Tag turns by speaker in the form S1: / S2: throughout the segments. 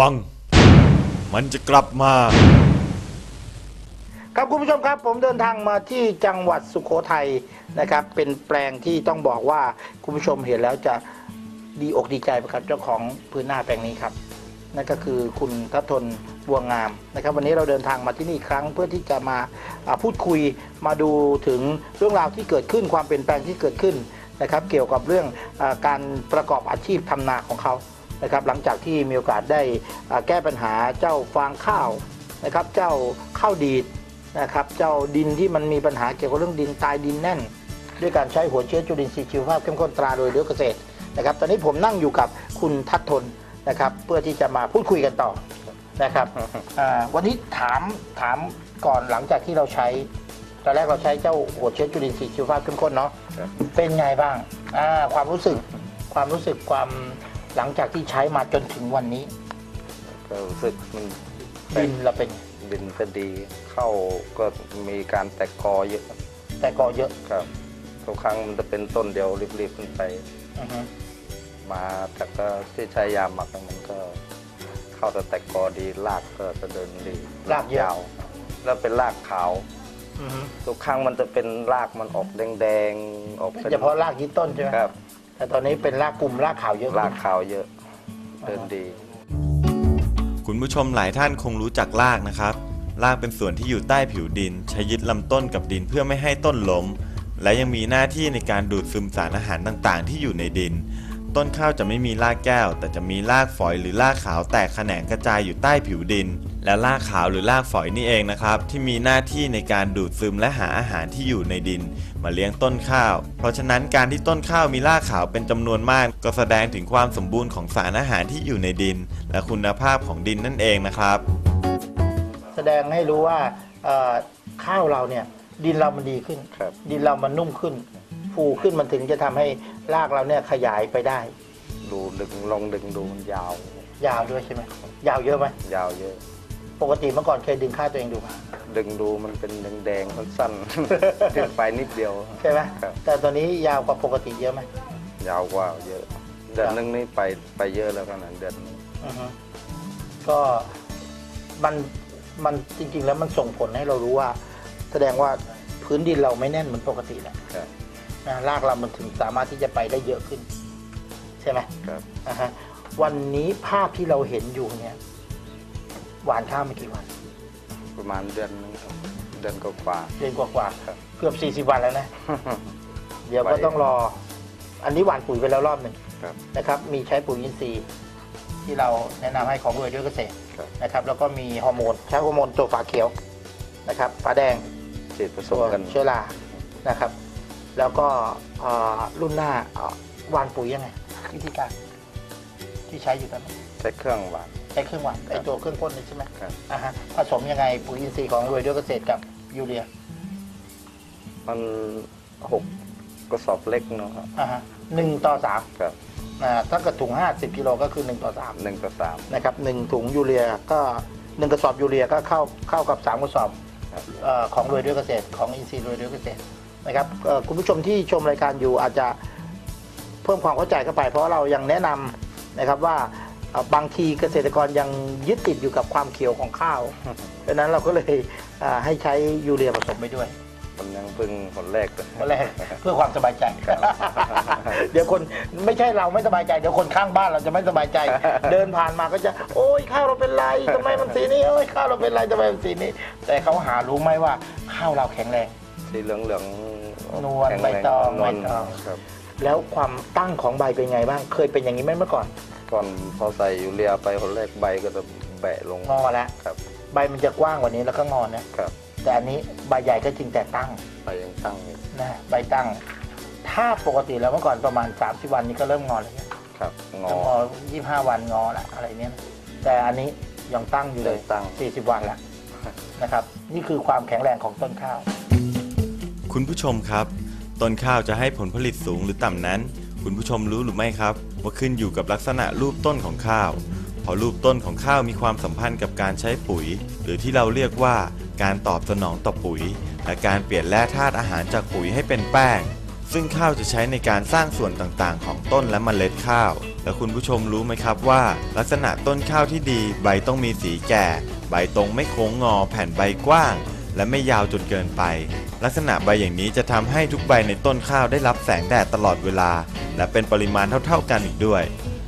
S1: วัง มันจะกลับมา
S2: ครับคุณผู้ชมครับ ผมเดินทางมาที่จังหวัดสุโขทัยนะครับ เป็นแปลงที่ต้องบอกว่าคุณผู้ชมเห็นแล้วจะดีอกดีใจไปกับเจ้าของพื้นหน้าแปลงนี้ครับ นั่นก็คือคุณทัศทนบัวงามนะครับ วันนี้เราเดินทางมาที่นี่ครั้งเพื่อที่จะมาพูดคุยมาดูถึงเรื่องราวที่เกิดขึ้นความเปลี่ยนแปลงที่เกิดขึ้นนะครับ เกี่ยวกับเรื่องอการประกอบอาชีพทำนาของเขา นะครับหลังจากที่มีโอกาสได้อ่าแก้ปัญหาเจ้าฟางข้าวนะครับเจ้าข้าวดีดนะครับเจ้าดินที่มันมีปัญหาเกี่ยวกับเรื่องดินตายดินแน่น ด้วยการใช้หัวเชื้อจุลินทรีย์ชีวภาพเข้มข้นตราโดยเรือเกษตรนะครับตอนนี้ผมนั่งอยู่กับคุณทัศทนนะครับเพื่อที่จะมาพูดคุยกันต่อนะครับอ่าวันนี้ถามถามก่อนหลังจากที่เราใช้ตอนแรกเราใช้เจ้าหัวเชื้อจุลินทรีย์ชีวภาพเข้มข้นเนาะ
S3: ครับ
S2: เป็นไงบ้างอ่าความรู้สึกความรู้สึกความ หลังจากที่ใช้มาจนถึงวันนี้
S3: ก็รู้สึกมัน
S2: ดินเราเป็น
S3: ดินก็ดีเข้าก็มีการแตกกอเยอะ
S2: แต่ก็เยอะ
S3: ครับทุกครั้งมันจะเป็นต้นเดียวรีบๆขึ้นไป
S2: อือฮึ
S3: มาแต่ก็ที่ใช้ยาหมักมันก็ เข้าแต่แตกกอดีรากก็จะเดินดี
S2: รากเยอะ
S3: ยาว แล้วเป็นรากขาว
S2: อือฮึ
S3: ทุกครั้งมันจะเป็นรากมันออกแดงๆออก
S2: เฉพาะรากยึดต้นใช่ไหม
S3: ครับ
S2: แต่ตอนนี้เป็นรากกลุ่มรากขาวเยอะ
S3: รากขาวเยอะ เดินดี
S1: คุณผู้ชมหลายท่านคงรู้จักรากนะครับ รากเป็นส่วนที่อยู่ใต้ผิวดิน ใช้ยึดลำต้นกับดินเพื่อไม่ให้ต้นล้ม และยังมีหน้าที่ในการดูดซึมสารอาหารต่างๆ ที่อยู่ในดิน ต้นข้าวจะไม่มีรากแก้ว แต่จะมีรากฝอยหรือรากขาวแตกแขนงกระจายอยู่ใต้ผิวดิน และรากขาวหรือรากฝอยนี่เองนะครับที่มีหน้าที่ในการดูดซึมและหาอาหารที่อยู่ในดิน มาเลี้ยงต้นข้าว เพราะฉะนั้นการที่ต้นข้าวมีรากขาวเป็นจำนวนมาก ก็แสดงถึงความสมบูรณ์ของสารอาหารที่อยู่ในดิน และคุณภาพของดินนั่นเองนะครับ
S2: แสดงให้รู้ว่าเอ่อข้าวเราเนี่ยดินเรามันดีขึ้น
S3: ครับ
S2: ดินเรามันนุ่มขึ้น ฟูขึ้นมันถึงจะทำให้รากเราเนี่ยขยายไปได้
S3: ดูดึงลองดึงดูมันยาว
S2: ยาวด้วยใช่ไหมยาวเยอะไหม
S3: ยาวเยอะ
S2: ปกติเมื่อก่อนเคยดึงข้าวตัวเองดูไหม
S3: ดึงดูมันเป็นแดงๆสั้นๆขึ้นไปนิดเดียว
S2: ใช่ไหม
S3: ครับ
S2: แต่ตอนนี้ยาวกว่าปกติเยอะไหม
S3: ยาวกว่าเยอะเดือนนึงนี่ไปไปเยอะแล้วขนาดเดือนนึง
S2: อือฮึก็มันมันจริง ๆ แล้วมันส่งผลให้เรารู้ว่า แสดงว่าพื้นดินเราไม่แน่นเหมือนปกติแหละ
S3: ครับ
S2: นะรากเรามันถึงสามารถที่จะไปได้เยอะขึ้น ใช่ไหม
S3: ครับ
S2: อ่าฮะวันนี้ภาพที่เราเห็นอยู่เนี่ย หวานข้าวไม่กี่วัน
S3: ประมาณเดือนนึงครับเดือนก็กว่า
S2: เดือนกว่า
S3: ครับ
S2: ๆเกือบ 40 วันแล้วนะเดี๋ยวก็ต้องรอ อันนี้หวานปุ๋ยไปแล้วรอบหนึ่ง
S3: ครับ
S2: นะครับ มีใช้ปุ๋ยอินทรีย์ที่เราแนะนำให้ของรวยด้วยเกษตร
S3: ครับ
S2: นะครับ แล้วก็มีฮอร์โมนใช้ฮอร์โมนตัวฝาเขียวนะครับฝาแดง
S3: ฉีดผส
S2: ตั
S3: ม
S2: ว
S3: กัน
S2: เชื้อรานะครับ แล้วก็เอ่อรุ่นหน้าเอ่อหวานปุ๋ยยังไงวิธีการที่ใช้อยู่ตอนนี้
S3: ใช้เครื่องหวาน
S2: ใช้เครื่องหวานไอ
S3: ครับ
S2: ตัวเครื่องพ่นนี่ใช่ไหม
S3: ครับ
S2: อ่าฮะผสมยังไงปุ๋ยอินทรีย์ของรวยด้วยเกษตรกับยูเรีย
S3: มันหกกระสอบเล็กเนาะครับ
S2: อ่าฮะหนึ่งต่อสาม
S3: ครับ
S2: อ่าถ้าเกิดถุงห้าสิบกิโลก็คือหนึ่งต่อสาม
S3: หนึ่งต่อสาม
S2: นะครับหนึ่งถุงยูเรียก็หนึ่งกระสอบยูเรียก็เข้าเข้ากับสามกระสอบ
S3: ครับ
S2: เอ่อของรวยด้วยเกษตรของอินทรีย์รวยด้วยเกษตร นะครับเอ่อคุณผู้ชมที่ชมรายการอยู่อาจจะเพิ่มความเข้าใจเข้าไป เพราะเรายังแนะนำนะครับว่าเอ่อบางทีเกษตรกรยังยึดติดอยู่กับความเขียวของข้าวดังนั้นเราก็เลยอ่าให้ใช้ยูเรียผสมไปด้วย
S3: มันยังเพิ่งผลแรกเลย
S2: วันแรกเพื่อความสบายใจ เดี๋ยวคนไม่ใช่เราไม่สบายใจเดี๋ยวคนข้างบ้านเราจะไม่สบายใจ เดินผ่านมาก็จะ โอ้ยข้าวเราเป็นไรทำไมมันสีนี้โอ้ยข้าวเราเป็นไรทำไมมันสีนี้ แต่เขาหารู้ไหมว่าข้าวเราแข็งแรง
S3: สีเหลืองเหลือง
S2: นวลใบตอง
S3: นวล
S2: ใบตอง
S3: ครับ
S2: แล้วความตั้งของใบเป็นไงบ้าง เคยเป็นอย่างนี้ไหมเมื่อก่อน
S3: ก่อนพอใส่ยูเรียไปคนแรกใบก็จะแบะลง
S2: งอแล้ว
S3: ครับ
S2: ใบมันจะกว้างกว่านี้แล้วก็งอนะครับแต่อันนี้ใบใหญ่ก็จริงแต่ตั้ง
S3: ใบยังตั้งอยู่
S2: นะใบตั้ง ถ้าปกติแล้วเมื่อก่อนประมาณ 30 วันนี้ก็เริ่มงอแล้วเนี่ย
S3: ครับง
S2: ต้อง
S3: อ
S2: งอยี่ห้าวันงอละอะไรเนี้ยนะแต่อันนี้ยังตั้งอยู่เลย
S3: ยังตั้ง
S2: สี่สิบวันละนะครับ นี่คือความแข็งแรงของต้นข้าว
S1: คุณผู้ชมครับ ต้นข้าวจะให้ผลผลิตสูงหรือต่ำนั้น คุณผู้ชมรู้หรือไม่ครับ ว่าขึ้นอยู่กับลักษณะรูปต้นของข้าว พอรูปต้นของข้าวมีความสัมพันธ์กับการใช้ปุ๋ย หรือที่เราเรียกว่าการตอบสนองต่อปุ๋ย และการเปลี่ยนแร่ธาตุอาหารจากปุ๋ยให้เป็นแป้ง ซึ่งข้าวจะใช้ในการสร้างส่วนต่างๆ ของต้นและเมล็ดข้าว แล้วคุณผู้ชมรู้ไหมครับว่า ลักษณะต้นข้าวที่ดี ใบต้องมีสีแก่ ใบตรงไม่โค้งงอ แผ่นใบกว้าง และไม่ยาวจนเกินไป ลักษณะใบอย่างนี้จะทำให้ทุกใบในต้นข้าวได้รับแสงแดดตลอดเวลา และเป็นปริมาณเท่าๆกันอีกด้วย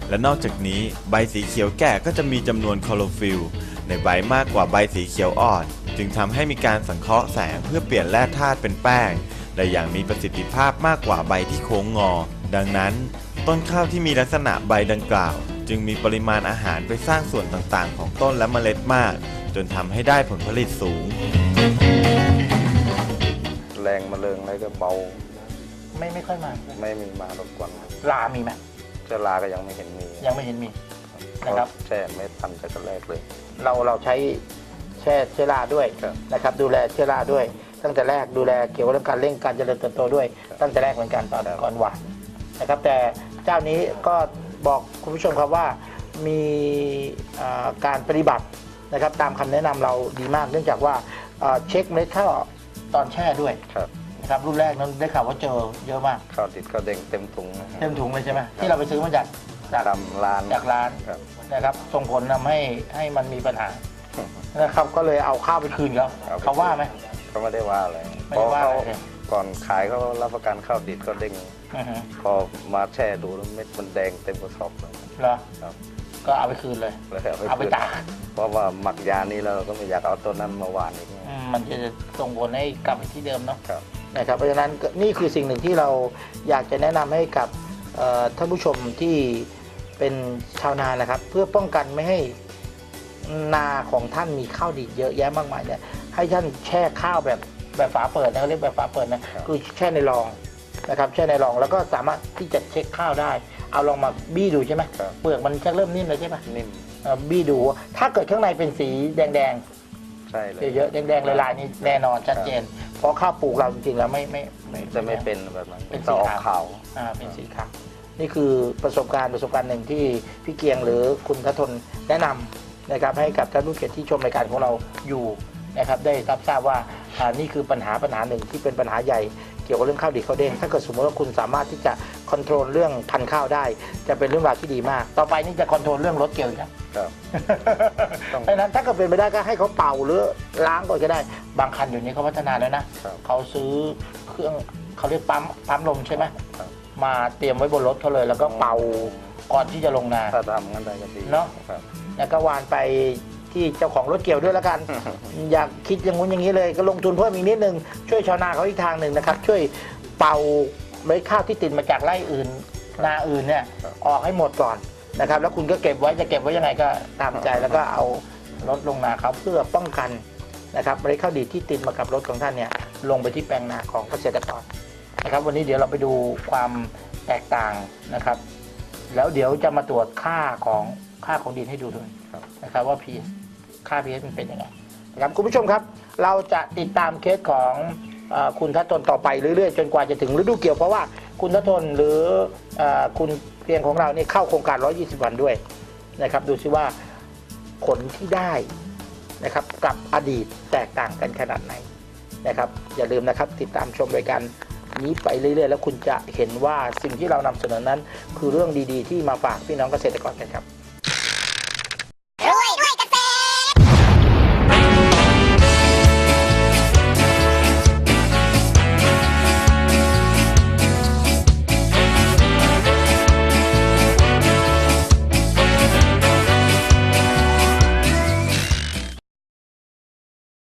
S1: และนอกจากนี้ใบสีเขียวแก่ก็จะมีจำนวนคลอโรฟิลในใบมากกว่าใบสีเขียวอ่อน จึงทำให้มีการสังเคราะห์แสงเพื่อเปลี่ยนแร่ธาตุเป็นแป้งได้อย่างมีประสิทธิภาพมากกว่าใบที่โค้งงอ ดังนั้น ต้นข้าวที่มีลักษณะใบดังกล่าว จึงมีปริมาณอาหารไปสร้างส่วนต่างๆ ของต้นและเมล็ดมาก จนทำให้ได้ผลผลิตสูง
S3: แรงมะเร็งอะไรก็เบา
S2: ไม่ไม่ค่อยมา
S3: ไม่มีมารบกวน
S2: ลามีไหม
S3: เชื้อราก็ยังไม่เห็นมี
S2: ยังไม่เห็นมีนะครับ
S3: แช่ไม่ทันแต่ก็แรกเลย
S2: เราเราใช้แช่เชื้อราด้วย
S3: ครับ
S2: นะครับ ดูแลเชื้อราด้วย ตั้งแต่แรกดูแลเกี่ยวกับเรื่องการเร่งการเจริญเติบโตด้วย
S3: ครับ
S2: ตั้งแต่แรกเหมือนกันตอน
S3: ครับ
S2: ก่อนหวานนะครับ แต่เจ้านี้ก็บอกคุณผู้ชมครับว่ามีเอ่อการปฏิบัตินะครับ ตามคำแนะนำเราดีมาก เนื่องจากว่าเอ่อเช็คเม็ดข้าว ตอนแช่ด้วย
S3: ครับ
S2: นะครับรุ่นแรกนั้นได้ข่าวว่าเจอเยอะมาก
S3: ข้าวติดข้าวเด้งเต็มถุงนะฮะ
S2: เต็มถุงเลยใช่ไหมที่เราไปซื้อมาจากจาก
S3: ดำร้าน
S2: จากร้าน
S3: ครับ
S2: นะครับส่งผลทำให้ให้มันมีปัญหานะครับก็เลยเอาข้าวไปคืนเขา
S3: เอาไป
S2: เขาว่าไหม
S3: ก็ไม่ได้ว่าอะไร
S2: ไม่ได้ว่า
S3: เพ
S2: อะไร
S3: ราะ
S2: เลย
S3: เขาก่อนขายเขารับประกันข้าวติดข้าวเด้ง
S2: อือฮึ
S3: พอมาแช่ดูแล้วเม็ดมันแดงเต็มกระสอบเลย
S2: เหรอ
S3: ครับ
S2: ก็เอาไปคืนเลย
S3: แล้ว
S2: เอาไปตาก
S3: เพราะว่าหมักยานี้แล้วเราก็ไม่อยากเอาต้นนั้นมาหวานอีกไง
S2: อืมมันจะส่งผลให้กลับไปที่เดิมเนาะ
S3: ครับ
S2: นะครับ เพราะฉะนั้นก็นี่คือสิ่งหนึ่งที่เราอยากจะแนะนำให้กับเอ่อท่านผู้ชมที่เป็นชาวนานะครับ เพื่อป้องกันไม่ให้นาของท่านมีข้าวดีดเยอะแยะมากมายเนี่ยให้ท่านแช่ข้าวแบบแบบฝาเปิดนะเขาเรียกแบบฝาเปิดนะครับคือแช่ในรอง นะครับแช่ในรองแล้วก็สามารถที่จะเช็คข้าวได้ เอาลองมาบี้ดูใช่ไหม
S3: ครับ
S2: เปลือกมันจะเริ่มนิ่มเลยใช่ไหม
S3: นิ่ม
S2: เอ่อบี้ดู ถ้าเกิดข้างในเป็นสีแดงๆ
S3: ใช่เลย
S2: เยอะๆแดงๆลายๆนี่แน่นอนชัดเจน เพราะข้าวปลูกเราจริงๆแล้วไม่ไม่ไม่
S3: จะไม่เป็นแบบนั้น
S2: เป็นสี
S3: จะออก
S2: ขาว
S3: ขาว
S2: อ่าเป็นสีขาวนี่คือประสบการณ์ประสบการณ์หนึ่งที่พี่เกียงหรือคุณทัทนแนะนำนะครับให้กับท่านผู้เขียนที่ชมรายการของเราอยู่นะครับได้รับทราบว่าอ่านี่คือปัญหาปัญหาหนึ่งที่เป็นปัญหาใหญ่เกี่ยวกับเรื่องข้าวดีข้าวเด้งถ้าเกิดสมมติว่าคุณสามารถที่จะคอนโทรลเรื่องพันธุ์ข้าวได้ จะเป็นเรื่องราวที่ดีมาก ต่อไปนี่จะคอนโทรลเรื่องรถเกี่ยวอีกนะ
S3: ครับ ต้อง
S2: เพราะฉะนั้นถ้าเกิดเป็นไปได้ก็ให้เขาเป่าหรือล้างก่อนก็ได้บางคันอยู่นี้เขาพัฒนาแล้วนะครับ เขาซื้อเครื่องเขาเรียกปั๊มปั๊มลมใช่ไหม
S3: ครับ
S2: มาเตรียมไว้บนรถเขาเลย แล้วก็เป่าก่อนที่จะลงนา
S3: ถ้าทำงั้นได้ก็ดี
S2: เนอะ
S3: ครับ
S2: แล้วก็วานไป ที่เจ้าของรถเกี่ยวด้วยแล้วกัน อยากคิดอย่างงู้นอย่างนี้เลย ก็ลงทุนเพิ่มอีกนิดนึงช่วยชาวนาเขาอีกทางหนึ่งนะครับ ช่วยเป่าเมล็ดข้าวที่ติดมาจากไร่อื่น นาอื่นเนี่ย
S3: ครับ
S2: ออกให้หมดก่อนนะครับ แล้วคุณก็เก็บไว้จะเก็บไว้ยังไงก็ตามใจแล้วก็เอารถลงนาเขาเพื่อป้องกันนะครับเมล็ดข้าวดีที่ติดมากับรถของท่านเนี่ยลงไปที่แปลงนาของเกษตรกรนะครับวันนี้เดี๋ยวเราไปดูความแตกต่างนะครับ แล้วเดี๋ยวจะมาตรวจค่าของ ค่าของดินให้ดูด้วย
S3: ครับ
S2: นะครับว่า pH ค่า pH มันเป็นยังไงนะครับคุณผู้ชมครับ เราจะติดตามเคสของเออคุณทัศนต่อไปเรื่อยๆ จนกว่าจะถึงฤดูเกี่ยวเพราะว่าคุณทัศนหรือเออคุณเพียงของเราเนี่ยเข้าโครงการ 120 วันด้วยนะครับดูซิว่าผลที่ได้นะครับกับอดีตแตกต่างกันขนาดไหนนะครับอย่าลืมนะครับติดตามชมรายการนี้ไปเรื่อยๆ แล้วคุณจะเห็นว่าสิ่งที่เรานำเสนอนั้น คือเรื่องดีๆ ที่มาฝากพี่น้องเกษตรกรกันครับ